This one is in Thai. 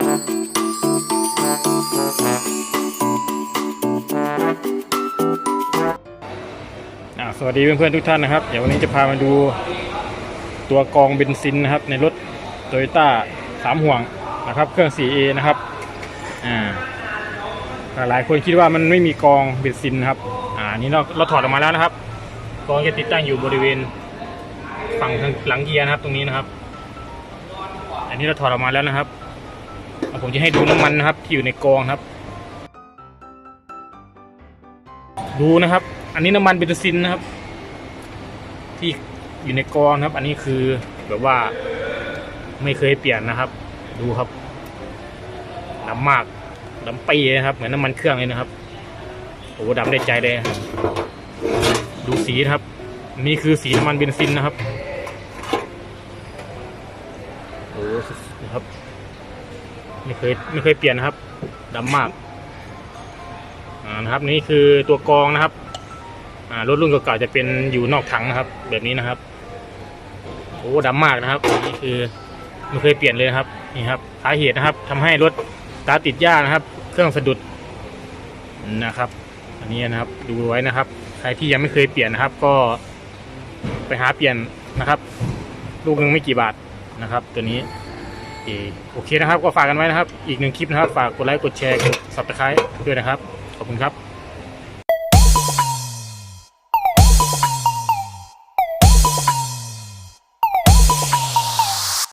สวัสดีเพื่อนๆทุกท่านนะครับ เดี๋ยววันนี้จะพามาดูตัวกองเบนซินนะครับ ในรถโตโยต้าสามห่วงนะครับ เครื่อง 4A นะครับอ่าหลายคนคิดว่ามันไม่มีกองเบนซินนะครับอ่านี้เราเราถอดออกมาแล้วนะครับ กองจะติดตั้งอยู่บริเวณฝั่งทางหลังเกียร์นะครับตรงนี้นะครับ อันนี้เราถอดออกมาแล้วนะครับ ผมจะให้ดูน้ำมันนะครับ ที่อยู่ในกองครับ ดูนะครับ อันนี้น้ำมันเบนซินนะครับ ที่อยู่ในกองครับ อันนี้คือแบบว่าไม่เคยเปลี่ยนนะครับ ดูครับดำมากดำปีนะครับ เหมือนน้ำมันเครื่องเลยนะครับโอ้โหดำได้ใจเลยดูสีนะครับ นี่คือสีน้ำมันเบนซินนะครับโอ้โหนะครับ ไม่เคยไม่เคยเปลี่ยนนะครับดำมากอ่านะครับนี่คือตัวกรองนะครับอ่ารถรุ่นเก่าๆจะเป็นอยู่นอกถังนะครับ แบบนี้นะครับโอ้ดำมากนะครับนี่คือไม่เคยเปลี่ยนเลยนะครับนี่ครับสาเหตุนะครับทำให้รถสตาร์ทติดยากนะครับ เครื่องสะดุดนะครับ อันนี้นะครับดูไว้นะครับ ใครที่ยังไม่เคยเปลี่ยนนะครับ ก็ไปหาเปลี่ยนนะครับ ลูกนึงไม่กี่บาทนะครับ ตัวนี้ เคโอเคนะครับ ก็ฝากกันไว้นะครับ อีกหนึ่งคลิปนะครับ ฝากกดไลค์ กดแชร์ กดซับสไคร b e ด้วยนะครับ ขอบคุณครับ